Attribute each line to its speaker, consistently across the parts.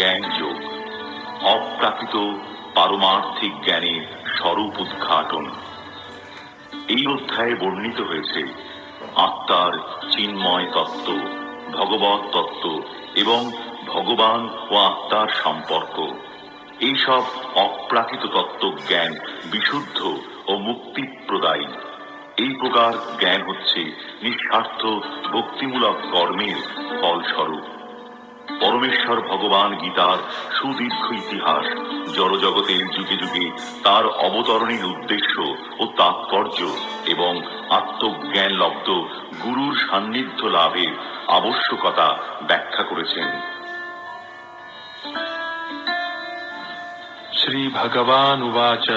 Speaker 1: জ্ঞান যোগ অপ্রাকৃত পারমার্থিক জ্ঞানের স্বরূপ উদ্ঘাটন। এই অধ্যায়ে বর্ণিত হয়েছে আত্মার চিন্ময় তত্ত্ব ভগবত তত্ত্ব এবং ভগবান ও আত্মার সম্পর্ক। এইসব অপ্রাকৃত তত্ত্ব জ্ঞান বিশুদ্ধ ও মুক্তি প্রদায়ী এই প্রকার জ্ঞান হচ্ছে নিঃস্বার্থ, ভক্তিমূলক কর্মের ফলস্বরূপ। পরমেশ্বর ভগবান গীতার সুদীর্ঘ ইতিহাস জড়জগতের যুগে যুগে তার অবতরণের উদ্দেশ্য ও তাৎপর্য এবং আত্মজ্ঞান লব্ধ গুরুর সান্নিধ্য লাভের আবশ্যকতা ব্যাখ্যা করেছেন
Speaker 2: श्रीभगवानुवाच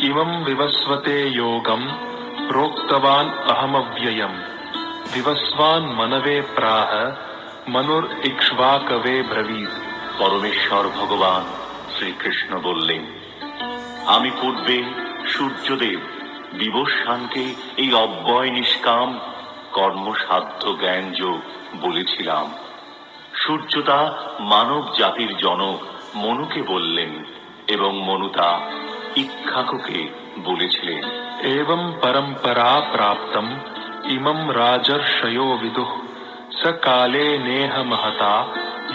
Speaker 2: इमं विवस्वते योगं प्रोक्तवान् अहमव्ययम् विवस्वान् मनवे प्राह মনোর ইক্ষ্বা কবে ব্রবীর
Speaker 1: পরমেশ্বর ভগবান শ্রীকৃষ্ণ বললেন, আমি পূর্বে সূর্যদেব দিবসানকে এই অব্যয় নিষ্কাম, কর্মসাধ্য জ্ঞানজ বলেছিলাম। সূর্যতা মানব জাতির জনক মনুকে বললেন এবং মনুতা ইক্ষাকুকে বলেছিলেন।
Speaker 2: এবং পরম্পরা প্রাপ্তম, ইমম রাজর্ষয় বিদুহ সকালে নেহ মহতা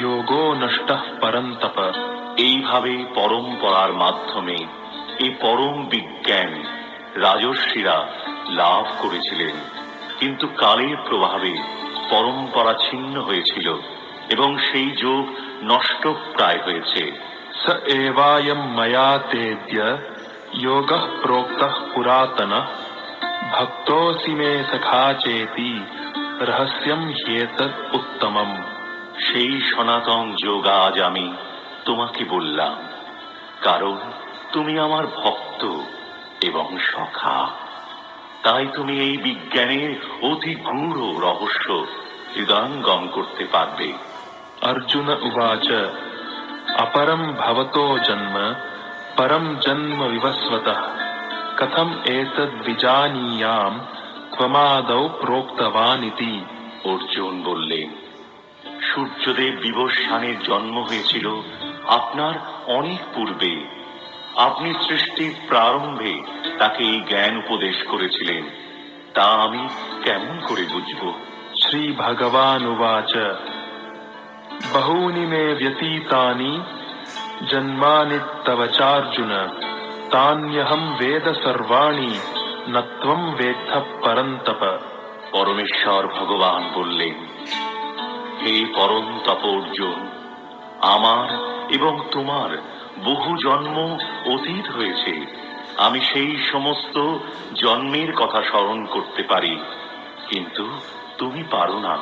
Speaker 2: যোগো নষ্ট পরন্তপ
Speaker 1: এইভাবে পরম্পরার মাধ্যমে এই পরম বিজ্ঞান রাজর্ষিরা লাভ করেছিলেন। কিন্তু কালের প্রভাবে পরম্পরা ছিন্ন হয়েছিল এবং সেই যোগ নষ্ট প্রায় হয়েছে।
Speaker 2: স এবায়ম মায়া তেদ্য যোগ প্রোক্ত পুরাতন ভক্তি মে সখা চেতী রহস্যম হেত উত্তমম।
Speaker 1: সেই সনাতন যোগ আজ আমি তোমাকে বললাম। কারণ তুমি আমার ভক্ত এবং সখা। তাই তুমি এই বিজ্ঞানের অতি গূঢ় রহস্য হৃদয়ঙ্গম করতে পারবে।
Speaker 2: অর্জুন উবাচ, অপরম ভবত জন্ম, পরম জন্ম বিভস্বত কথম এত বিজানীয়াম প্রমাদৌ প্রোক্তবান ইতি
Speaker 1: অর্জুন বললেন, সূর্যদেব বিবস্বানের জন্ম হয়েছিল আপনার অনেক পূর্বে। আপনি সৃষ্টির প্রারম্ভে তাকে এই জ্ঞান উপদেশ করেছিলেন। তা আমি কেমন করে বুঝব?
Speaker 2: শ্রী ভগবান উবাচ। বহুনি মে ব্যতীতানি জন্মানি তবচার্জুন তান্যহম বেদ সর্বাণী। নত্বম বেদ্ধ পরন্তপ।
Speaker 1: পরমেশ্বর ভগবান বললেন হে পরন্তপ অর্জুন আমার এবং তোমার বহু জন্ম অতীত হয়েছে। আমি সেই সমস্ত জন্মের কথা স্মরণ করতে পারি কিন্তু তুমি পারো না।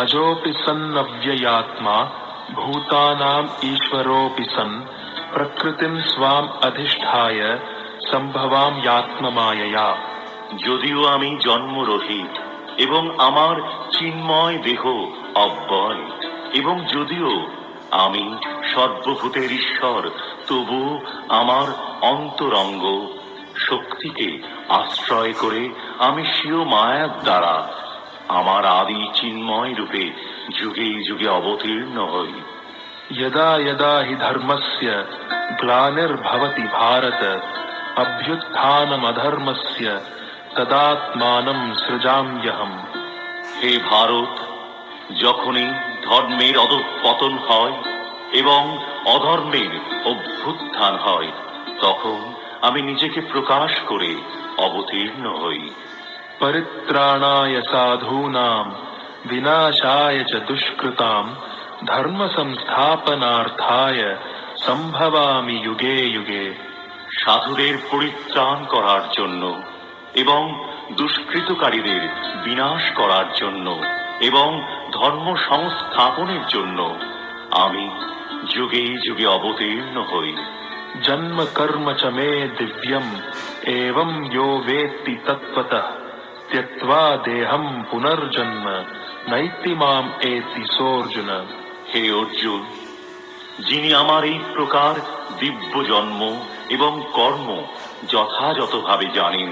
Speaker 2: অজোপি সন্নব্যয়াত্মা ভূতানাম ঈশ্বরোপি সন প্রকৃতিম স্বাম অধিষ্ঠায় सम्भवां यात्ममायया
Speaker 1: যদিও আমি জন্মরহিত এবং আমার চিন্ময় দেহ অব্যয় এবং যদিও আমি সর্বভূতের ঈশ্বর তবু আমার অন্তরঙ্গ শক্তিকে আশ্রয় করে আমি স্বীয় মায়ার দ্বারা আমার আদি চিন্ময় রূপে যুগে যুগে অবতীর্ণ হই
Speaker 2: यदा यदा हि धर्मस्य ग्लानिर्भवति भारत অভ্যুত্থানমধর্মস্য তদাত্মানম সৃজাম্যহম
Speaker 1: হে ভারত যখনই ধর্মের অধপতন হয় এবং অধর্মের অভ্যুত্থান হয়, তখন আমি নিজেকে প্রকাশ করে অবতীর্ণ হই।
Speaker 2: পরিত্রাণায় সাধূনাম, বিনাশায় চ দুষ্কৃতাম ধর্ম সংস্থাপনার্থায় সম্ভবামি যুগে যুগে।
Speaker 1: সাধুদের পরিত্রাণ করার জন্য এবং দুষ্কৃতকারীদের বিনাশ করার জন্য এবং ধর্ম সংস্থাপনের জন্য আমি যুগে যুগে অবতীর্ণ হই।
Speaker 2: জন্ম কর্ম চ মে দিব্যম এবং বেত্তি তৎপত ত্যক্তা দেহম পুনর্জন্ম নৈতি মাম এতি সোর্জুন।
Speaker 1: হে অর্জুন, যিনি আমার এই প্রকার দিব্য জন্ম এবং কর্ম যথাযথভাবে জানেন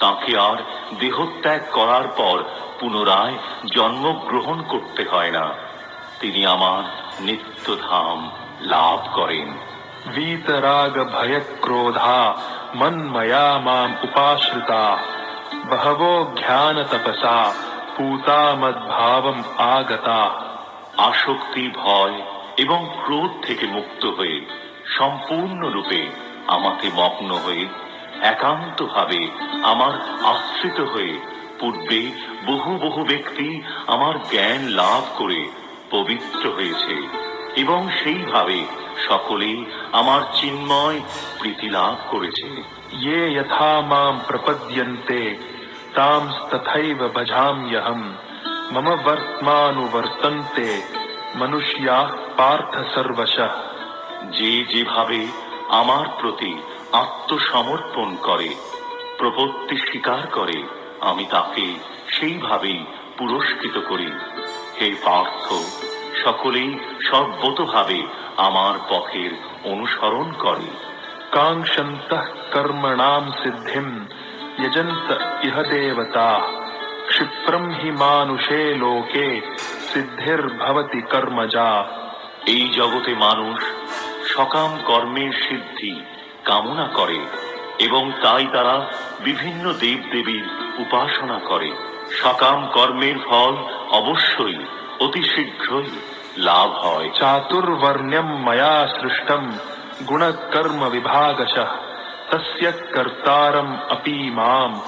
Speaker 1: তাকে আর দেহত্যাগ করার পর পুনরায় জন্মগ্রহণ করতে হয় না তিনি আমার নিত্যধাম লাভ করেন
Speaker 2: वीतराग भय क्रोधा मन्मया माम उपाश्रिता बहवो ज्ञान तपसा पूता मद्भावम आगता
Speaker 1: আসক্তি ভয় এবং ক্রোধ থেকে মুক্ত হয়ে সম্পূর্ণরূপে আমাকে মগ্ন হয়ে একান্তভাবে আমার আশ্রিত হয়ে পূর্বে বহু বহু ব্যক্তি আমার জ্ঞান লাভ করে পবিত্র হয়েছে এবং সেইভাবে সকলেই আমার চিন্ময় প্রীতি লাভ করেছে।
Speaker 2: ইয়ে যথা মাম প্রপদ্যন্তে তাম তথৈব ভজাম্যহম মম বর্তমানুবর্তন্তে মনুষ্যা পার্থ সর্বশ।
Speaker 1: যে যেভাবে আমার প্রতি আত্মসমর্পণ করে প্রপত্তি স্বীকার করে আমি তাকে সেইভাবেই পুরস্কৃত করি। হে পার্থ সকলেই সর্বতভাবে আমার পথের অনুসরণ করে।
Speaker 2: কাঙ্ক্ষন্ত কর্মণাম সিদ্ধিম দেবতা। ক্ষিপ্রম হি লোকে সিদ্ধির ভবতি
Speaker 1: এই জগতে মানুষ সকাম কর্মের সিদ্ধি কামনা করে এবং তাই তারা বিভিন্ন দেব দেবীর উপাসনা করে। সকাম কর্মের ফল অবশ্যই অতি শীঘ্রই লাভ হয়।
Speaker 2: চাতুর্ণ্যম মায়া সৃষ্টম গুণকর্ম বিভাগশ। তস্য কর্তারম অপি মাম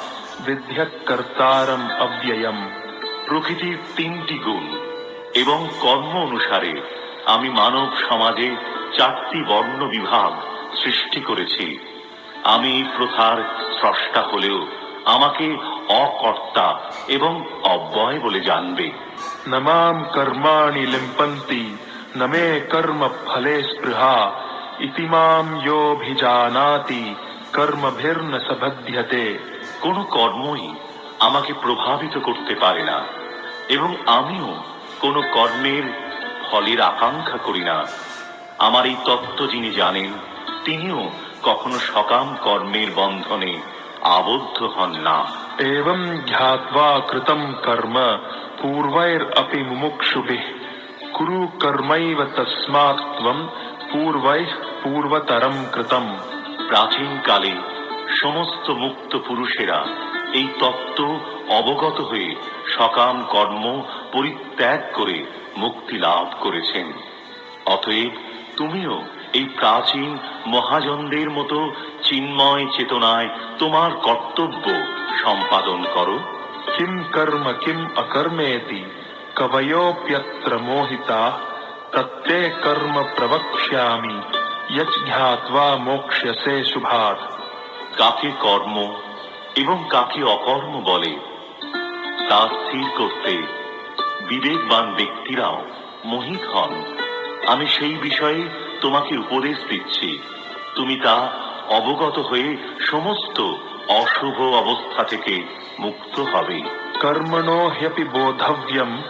Speaker 2: বিধ্যকর্তারম অব্যয়ম।
Speaker 1: প্রকৃতির তিনটি গুণ এবং কর্ম অনুসারে আমি মানব সমাজে চারটি বর্ণ বিভাগ সৃষ্টি করেছি। আমি প্রথার স্রষ্টা হলেও আমাকে অকর্তা এবং অব্যয় বলে জানবে।
Speaker 2: নমাম কর্মাণি লিম্পন্তি নমে কর্ম ফলে স্পৃহা ইতিমাম যোভিজানাতি কর্মভির্ন সবধ্যতে
Speaker 1: কোন কর্মই আমাকে প্রভাবিত করতে পারে না এবং আমিও কোন কর্মের ফলের আকাঙ্ক্ষা করি না। আমার এই তত্ত্ব যিনি জানেন তিনিও কখনো সকাম কর্মের বন্ধনে আবদ্ধ হন না।
Speaker 2: এবং ধ্যাত্বা কৃতম কর্ম পূর্বের অপি মুমুক্ষুভি কুরু কর্মৈব তস্মাৎ ত্বম পূর্বৈ পূর্বতরম কৃতম।
Speaker 1: প্রাচীন কালে সমস্ত মুক্ত পুরুষেরা এই তত্ত্ব অবগত হয়ে সকাম কর্ম পরিত্যাগ করে মুক্তি লাভ করেছেন। অতএব তুমিও এই প্রাচীন মহাজনদের মতো চিন্ময় চেতনায় তোমার কর্তব্য সম্পাদন করো।
Speaker 2: কিম কর্ম কিম অকর্মেতি কবয়োপ্যত্র মোহিতা তত্তে কর্ম প্রবক্ষ্যামি জ্ঞাত্বা মোক্ষ্যসে সুভাত।
Speaker 1: কাকে কর্ম এবং কাকে অকর্ম বলে তা স্থির করতে বিবেকবান ব্যক্তিরাও মোহিত হন। আমি সেই বিষয়ে তোমাকে উপদেশ দিচ্ছি। তুমি তা অবগত হয়ে সমস্ত অশুভ অবস্থা থেকে মুক্ত হবে।
Speaker 2: কর্মণো হ্যপি বোধব্যম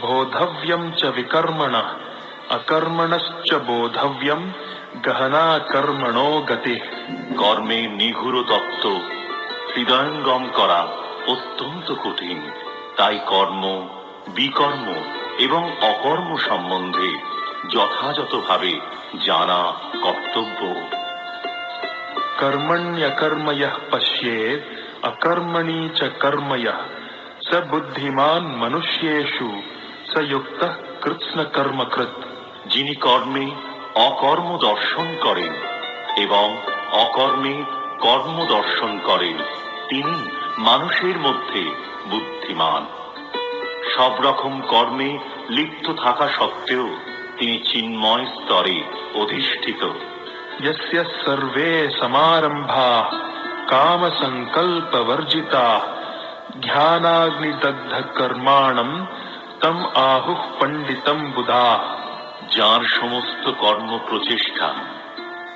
Speaker 2: বোধব্যম চ বিকর্মণ অকর্মণশ্চ বোধব্যম গহনা কর্মণ গতি।
Speaker 1: কর্মে নিঘুর তত্ত্ব হৃদয়ঙ্গম করা অত্যন্ত কঠিন। তাই কর্ম বিকর্ম এবং অকর্ম সম্বন্ধে যথাযথভাবে জানা কর্তব্য।
Speaker 2: কর্মণ্যকর্ময় পশ্যে অকর্মণি চ কর্ময়। সবুদ্ধিমান মনুষ্যেষু সযুক্ত কৃষ্ণ কর্মকৃত
Speaker 1: যিনি কর্মে অকর্ম দর্শন করেন এবং অকর্মে কর্ম দর্শন করেন তিনি মানুষের মধ্যে বুদ্ধিমান। সব রকম কর্মে লিপ্ত থাকা সত্ত্বেও তিনি চিন্ময় স্তরে অধিষ্ঠিত।
Speaker 2: যস্য সর্বে সমারম্ভা কাম সংকল্প বর্জিতা ধ্যানাগ্নি দগ্ধ কর্মাণম তম আহু পণ্ডিতম বুধা
Speaker 1: যার সমস্ত কর্ম প্রচেষ্টা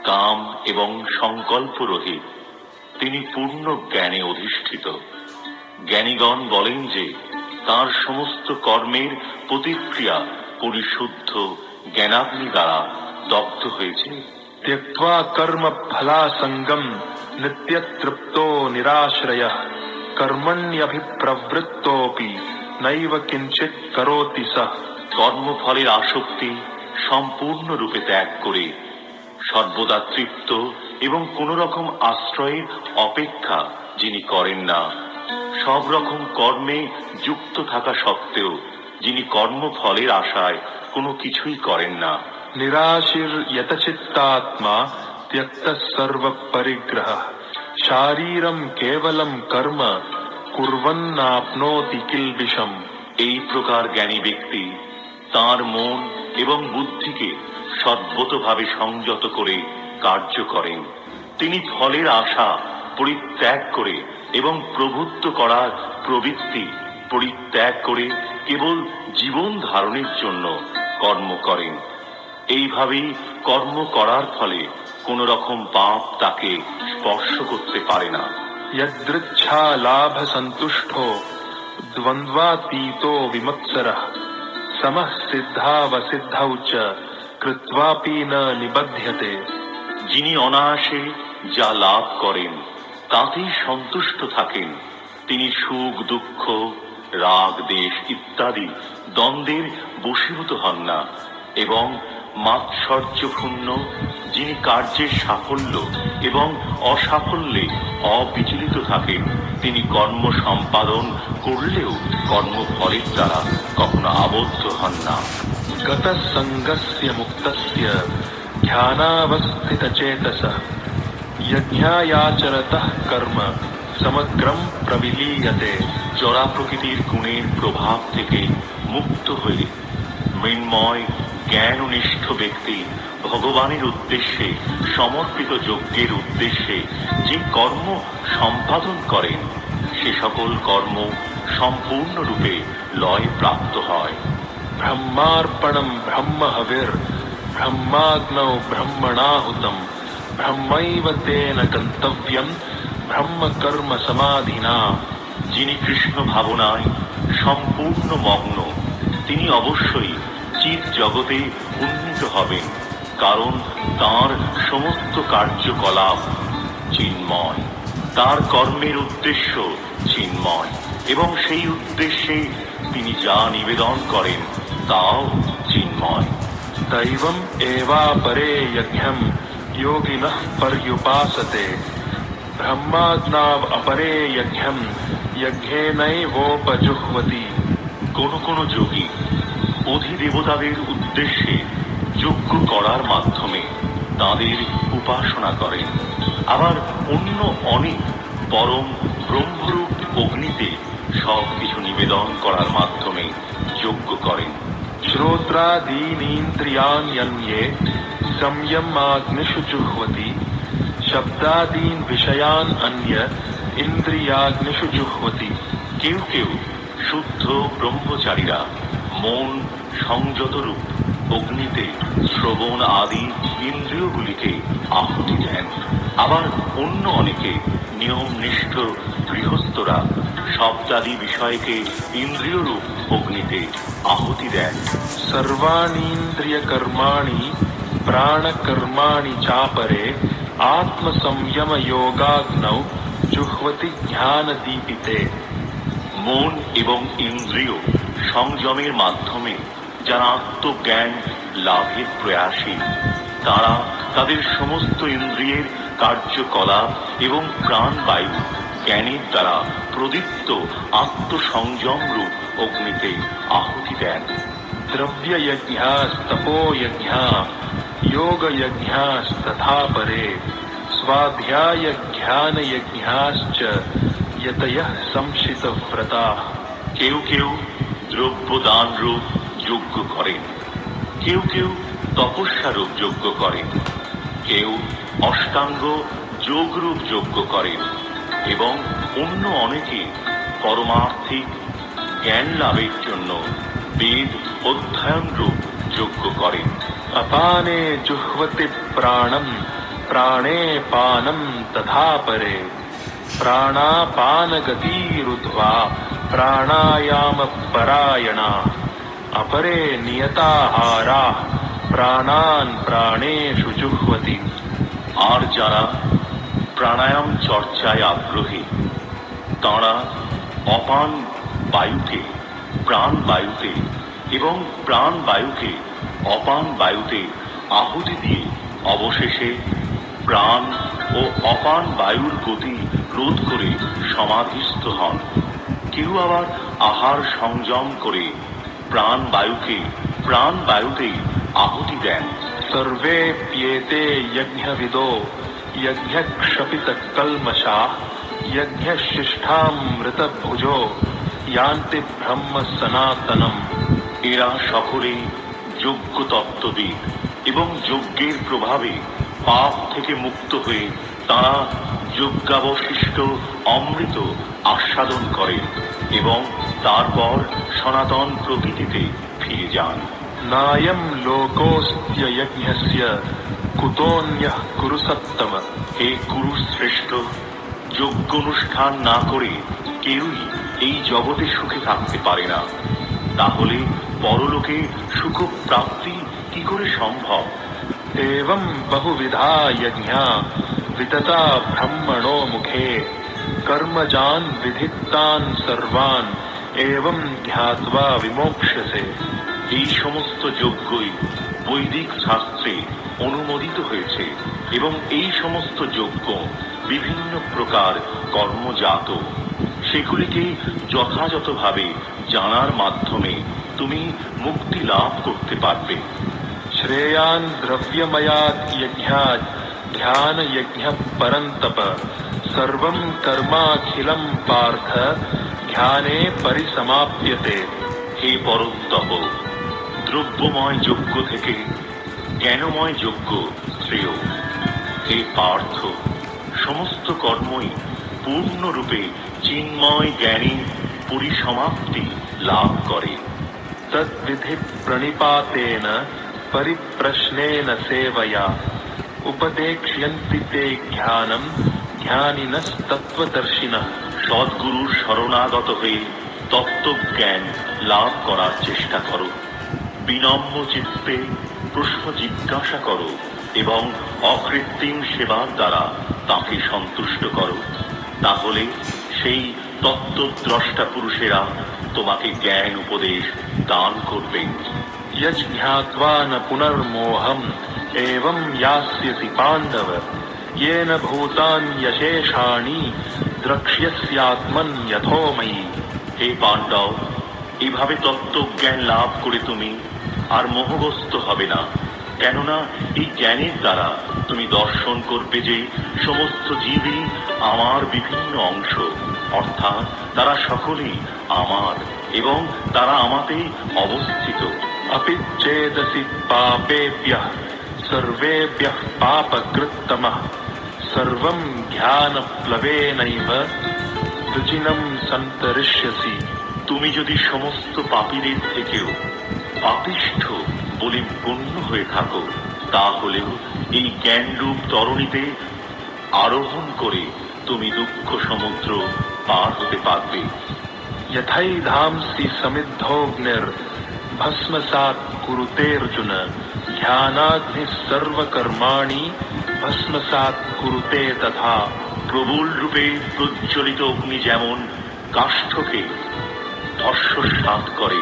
Speaker 1: কাম এবং সংকল্প রহিত তিনি পূর্ণ জ্ঞানে অধিষ্ঠিত। জ্ঞানীগণ বলেন যে তার সমস্ত কর্মের প্রতিক্রিয়া পরিশুদ্ধ জ্ঞানাগ্নি দ্বারা দগ্ধ হয়েছে।
Speaker 2: ত্যক্তা কর্ম ফলা সঙ্গম নিত্য তৃপ্ত নিরাশ্রয়। কর্মণ্যভিপ্রবৃত্তি নৈব কিঞ্চিত করতি সহ
Speaker 1: কর্মফলের আসক্তি সম্পূর্ণরূপে ত্যাগ করে সর্বদা তৃপ্ত এবং কোন রকম আশ্রয়ের অপেক্ষা যিনি করেন না। সব রকম কর্মে যুক্ত থাকা সত্ত্বেও যিনি কর্মফলের আশায় কোনো কিছুই করেন না।
Speaker 2: নিরাশির ইয়তচিত্তাত্মা ত্যক্ত সর্ব পরিগ্রহ শারীরম কেবলম কর্ম কুর্বন্নাপ্নোতি কিল বিষম
Speaker 1: এই প্রকার জ্ঞানী ব্যক্তি তার মন এবং বুদ্ধিকে সদ্বতভাবে সংযত করে কার্য করেন। তিনি ফলের আশা পরিত্যাগ করে এবং প্রভুত্ব করার প্রবৃত্তি পরিত্যাগ করে কেবল জীবন ধারণের জন্য কর্ম করেন। এইভাবেই কর্ম করার ফলে কোন রকম পাপ তাকে স্পর্শ করতে পারে না।
Speaker 2: যদৃচ্ছা লাভ সন্তুষ্ট দ্বন্দ্বাতীত বিমৎসর সমহ সিদ্ধাবসিদ্ধৌ চ কৃত্বাপি না নিবদ্ধতে
Speaker 1: যিনি অনায়াসে যা লাভ করেন তাতেই সন্তুষ্ট থাকেন। তিনি সুখ দুঃখ রাগ দেশ ইত্যাদি দ্বন্দ্বের বশীভূত হন না এবং মাৎসর্যপূর্ণ যিনি কার্যের সাফল্য এবং অসাফল্যে অবিচলিত থাকেন তিনি কর্ম সম্পাদন করলেও কর্মফলের দ্বারা কখনো আবদ্ধ হন না
Speaker 2: गतसङ्गस्य मुक्तस्य ध्यानावस्थितचेतसः यज्ञायाचरतः कर्म সমগ্রম প্রবিলীয়তে
Speaker 1: জড়া প্রকৃতির গুণের প্রভাব থেকে মুক্ত হয়ে মৃন্ময় জ্ঞাননিষ্ঠ ব্যক্তি ভগবানের উদ্দেশ্যে, সমর্পিত যজ্ঞের উদ্দেশ্যে যে কর্ম সম্পাদন করেন, সে সকল কর্ম সম্পূর্ণরূপে লয় প্রাপ্ত হয়।
Speaker 2: ব্রহ্মার্পণম ব্রহ্ম হবির ব্রহ্মাগ্ন ব্রহ্মণাহুতম, ব্রহ্মৈব তেন গন্তব্যম ব্রহ্ম কর্ম সমাধিনা
Speaker 1: যিনি কৃষ্ণ ভাবনায় সম্পূর্ণ মগ্ন, তিনি অবশ্যই চির জগতে উন্নীত হবেন, কারণ তার সমস্ত কার্যকলাপ চিন্ময়। তার কর্মের উদ্দেশ্য চিন্ময়, এবং সেই উদ্দেশ্যে তিনি যা নিবেদন করেন তাও চিন্ময়।
Speaker 2: দৈবম এবা পরে যজ্ঞম, যোগিন পর্যুপাসতে। ব্রহ্মাগ্নাব অপরে যজ্ঞম যজ্ঞে নৈবোপজুহ্বতি
Speaker 1: কোন কোন যোগী অধিদেবতাদের উদ্দেশ্যে যজ্ঞ করার মাধ্যমে তাদের উপাসনা করেন। আবার অন্য অনেক পরম ব্রহ্মরূপ অগ্নিতে সব কিছু নিবেদন করার মাধ্যমে যজ্ঞ করেন।
Speaker 2: শ্রোত্রাদীনীন্দ্রিয়ান্যন্যে সংযম আগ্নিষু চুহতি শব্দাদীন বিষয়ান অন্য ইন্দ্রিয়াগ্নিষু জুহতি
Speaker 1: কেউ কেউ শুদ্ধ ব্রহ্মচারীরা মন সংযতরূপ। অগ্নিতে শ্রবণ আদি ইন্দ্রিয়গুলিকে আহুতি দেন। আবার অন্য অনেকে নিয়মনিষ্ঠ গৃহস্থরা শব্দাদি বিষয়কে ইন্দ্রিয়রূপ অগ্নিতে আহুতি দেন।
Speaker 2: সর্বাণীন্দ্রিয় কর্মাণি প্রাণকর্মাণি চাপরে আত্মসংযমযোগাগ্নৌ জুহ্বতি জ্ঞান দীপিতে
Speaker 1: মন এবং ইন্দ্রিয় সংযমের মাধ্যমে যারা আত্মজ্ঞান লাভের প্রয়াসী তারা তাদের সমস্ত ইন্দ্রিয়ের কার্যকলাপ এবং প্রাণবায়ু জ্ঞানের দ্বারা প্রদীপ্ত আত্মসংযমরূপ অগ্নিতে আহুতি দেন।
Speaker 2: দ্রব্যযজ্ঞ তপোযজ্ঞ द्रव्ययज्ञास्तपोयज्ञा योगयज्ञास्तथा परे स्वाध्यायज्ञानयज्ञाश्च यतयः संशितव्रताः
Speaker 1: কেউ কেউ দ্রব্য দান রূপ যজ্ঞ করেন কেউ কেউ তপস্যা রূপ যজ্ঞ করেন কেউ অষ্টাঙ্গ যোগরূপ যজ্ঞ করেন এবং অন্য অনেকে পরমার্থিক জ্ঞান লাভের জন্য বেদ অধ্যয়ন রূপ যজ্ঞ করেন
Speaker 2: अपाने जुह्वति प्राणम् प्राणे पानम् तथा परे प्राणापानगतिरुद्ध्वा प्राणायामपरायणा अपरे नियताहाराः प्राणान् प्राणेषु जुह्वति
Speaker 1: আর যারা প্রাণায়াম চর্চায় আগ্রহী তাঁরা অপান বায়ুকে প্রাণ বায়ুতে এবং প্রাণ বায়ুকে অপান বায়ুতে আহুতি দিয়ে অবশেষে প্রাণ ও অপান বায়ুর গতি রোধ করে সমাধিস্থ হন। কেউ আবার আহার সংযম করে প্রাণ বায়ুকে প্রাণ বায়ুতেই আহুতি দেন।
Speaker 2: সর্বে পিয়েতে যজ্ঞবিদো যজ্ঞক্ষপিত কলমশা যজ্ঞশিষ্ঠামৃতভুজো ইয়ান্তি ব্রহ্ম সনাতনম।
Speaker 1: এরা সকলেই যোগ্য তত্ত্ববিদ এবং যজ্ঞের প্রভাবে পাপ থেকে মুক্ত হয়ে তারা যজ্ঞাবশিষ্ট অমৃত আস্বাদন করেন এবং তারপর সনাতন প্রকৃতিতে ফিরে যান।
Speaker 2: নায়ম লোকস্ত্যজ্ঞস্য কুতোন্যঃ কুরুসত্তম।
Speaker 1: হে কুরুশ্রেষ্ঠ যোগ্য অনুষ্ঠান না করে কেউই এই জগতে সুখে থাকতে পারে না। তাহলে পরলোকে সুখপ্রাপ্তি কি করে সম্ভব?
Speaker 2: এবং বহুবিধা যজ্ঞা বিততা ব্রহ্মণ মুখে কর্মজান বিধিত্তান সর্বান, এবং ধ্যাত্বা বিমোক্ষসে
Speaker 1: এই সমস্ত যজ্ঞই বৈদিক শাস্ত্রে অনুমোদিত হয়েছে এবং এই সমস্ত যজ্ঞ বিভিন্ন প্রকার কর্মজাত। সেগুলিকে যথাযথভাবে জানার মাধ্যমে তুমি মুক্তি লাভ করতে পারবে।
Speaker 2: শ্রেয়ান দ্রব্যময়াত ধ্যান যজ্ঞ পরন্তপ। সর্বম কর্মাখিলম পার্থ, ধ্যানে পরিসমাপ্যতে।
Speaker 1: হে পরন্তপ দ্রব্যময় যোগ্য থেকে জ্ঞানময় যোগ্য শ্রেয়। হে পার্থ, সমস্ত কর্মই পূর্ণরূপে চিন্ময় জ্ঞানী পরিসমাপ্তি লাভ করে।
Speaker 2: तद्विधि प्रणिपातेन परिप्रश्नेन सेवया उपदेक्ष्यन्ति ते ज्ञानम् জ্ঞানিনস্তত্ত্বদর্শিনः
Speaker 1: সদ্গুরুর শরণাগত হয়ে তত্ত্বজ্ঞান লাভ করার চেষ্টা করো বিনম্র চিত্তে প্রশ্ন জিজ্ঞাসা করো এবং অকৃত্রিম সেবার দ্বারা তাকে সন্তুষ্ট করো তাহলে সেই তত্ত্বদ্রষ্টা পুরুষেরা তোমাকে জ্ঞান উপদেশ দান করবেন
Speaker 2: यज्ञात्वा न पुनर्मोहम् एवं यास्यसि पाण्डव येन भूतान्यशेषाणि द्रक्ष्यस्यात्मन् यथोमयि
Speaker 1: হে পাণ্ডব এভাবে তত্ত্বজ্ঞান লাভ করে তুমি আর মোহগ্রস্ত হবে না কেননা এই জ্ঞানের দ্বারা তুমি দর্শন করবে যে সমস্ত জীবই আমার বিভিন্ন অংশ অর্থাৎ তারা সকলেই আমার এবং তারা আমাতেই অবস্থিত।
Speaker 2: অপিচ্ছেদসি পাপেভ্যঃ সর্বেভ্যঃ পাপকৃত্তমঃ সর্বম জ্ঞানপ্লবেনৈব রুচিনম সন্তরিষ্যসি।
Speaker 1: তুমি যদি সমস্ত পাপীদের থেকেও পাপিষ্ঠ বলে গণ্য হয়ে থাকো, তাহলেও এই জ্ঞানরূপ তরণীতে আরোহণ করে তুমি দুঃখ সমুদ্র পার
Speaker 2: ভস্মসাত ধ্যানাগ্নি সর্বকর্মাণি ভস্মসাত কুরুতে তথা
Speaker 1: প্রবল রূপে প্রজ্বলিত অগ্নি যেমন কাষ্ঠকে ধর্ষসাত করে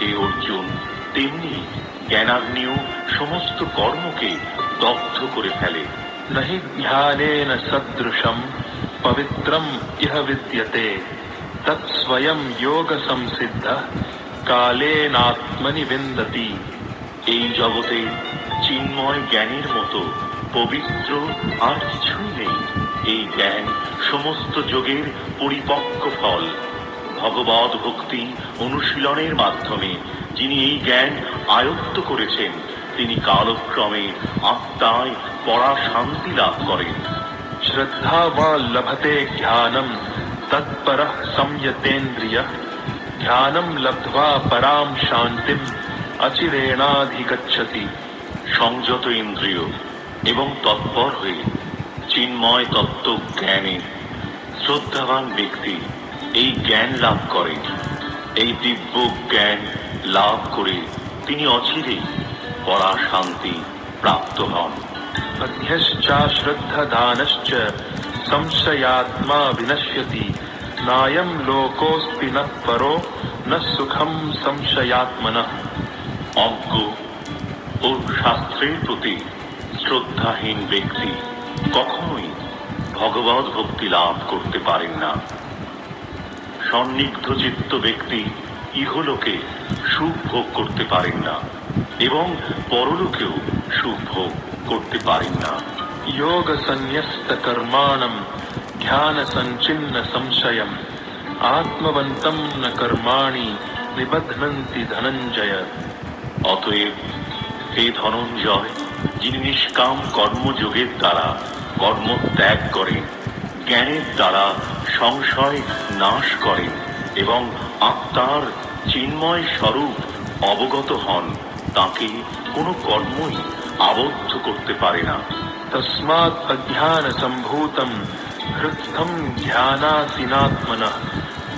Speaker 1: হে অর্জুন, তেমনি জ্ঞানাগ্নিও সমস্ত কর্মকে দগ্ধ করে ফেলে।
Speaker 2: নহি ধ্যানেন সদৃশম পবিত্রম ইহ বিদ্যতে তৎ স্বয়ং যোগ সংসিদ্ধ কালেনাত্মনি বিন্দতি
Speaker 1: এই জগতে চিন্ময় জ্ঞানের মতো পবিত্র আর কিছুই নেই। এই জ্ঞান সমস্ত যোগের পরিপক্ক ফল। ভগবত ভক্তি অনুশীলনের মাধ্যমে যিনি এই জ্ঞান আয়ত্ত করেছেন, তিনি কালক্রমে আত্মায় পরা শান্তি লাভ করেন।
Speaker 2: শ্রদ্ধাবান লভতে ধ্যানম তৎপর সংযতেন্দ্রিয় ধ্যানম লব্ধবা পরাম শান্তি অচিরেণাধিগচ্ছতি
Speaker 1: সংযত ইন্দ্রিয় এবং তৎপর হয়ে চিন্ময় তত্ত্ব জ্ঞানে শ্রদ্ধাবান ব্যক্তি এই জ্ঞান লাভ করে এই দিব্য জ্ঞান লাভ করে তিনি অচিরেই পরাশান্তি প্রাপ্ত হন
Speaker 2: अध्यश्चाश्रद्धदानश्च संशयात्मा विनश्यति नायं लोकोऽस्ति न परो न सुखं संशयात्मनः
Speaker 1: অজ্ঞ ও শাস্ত্রের প্রতি শ্রদ্ধাহীন ব্যক্তি কখনোই ভগবত ভক্তি লাভ করতে পারেন না সন্নিগ্ধ চিত্ত ব্যক্তি ইহলোকে সুখ ভোগ করতে পারেন না এবং পরলোকেও সুখ ভোগ করতে পারেন না
Speaker 2: যোগ সন্ন্যস্ত কর্মাণম ধ্যান সঞ্চিন্ন সংশয়ম আত্মবন্তম কর্মাণি নিবধনন্তি ধনঞ্জয়
Speaker 1: অতএব হে ধনঞ্জয়, যিনি নিষ্কাম কর্মযোগের দ্বারা কর্ম ত্যাগ করেন, জ্ঞানের দ্বারা সংশয় নাশ করেন এবং আত্মার চিন্ময় স্বরূপ অবগত হন, তাকে কোনো কর্মই আবদ্ধ করতে পারে না।
Speaker 2: তসমাত অজ্ঞান সম্ভূতম হৃদম ধ্যানাসীনাত্মন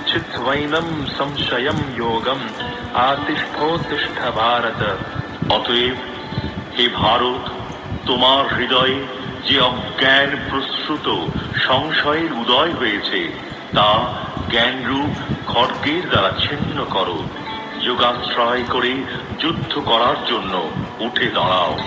Speaker 2: চিৎবৈনম সংশয়ম যোগম আতিষ্ঠোতিষ্ঠ ভারত।
Speaker 1: অতএব হে ভারত, তোমার হৃদয়ে যে অজ্ঞান প্রসূত সংশয়ের উদয় হয়েছে, তা জ্ঞানরূপ খড়গের দ্বারা ছিন্ন করো। যোগাশ্রয় করে যুদ্ধ করার জন্য উঠে দাঁড়াও।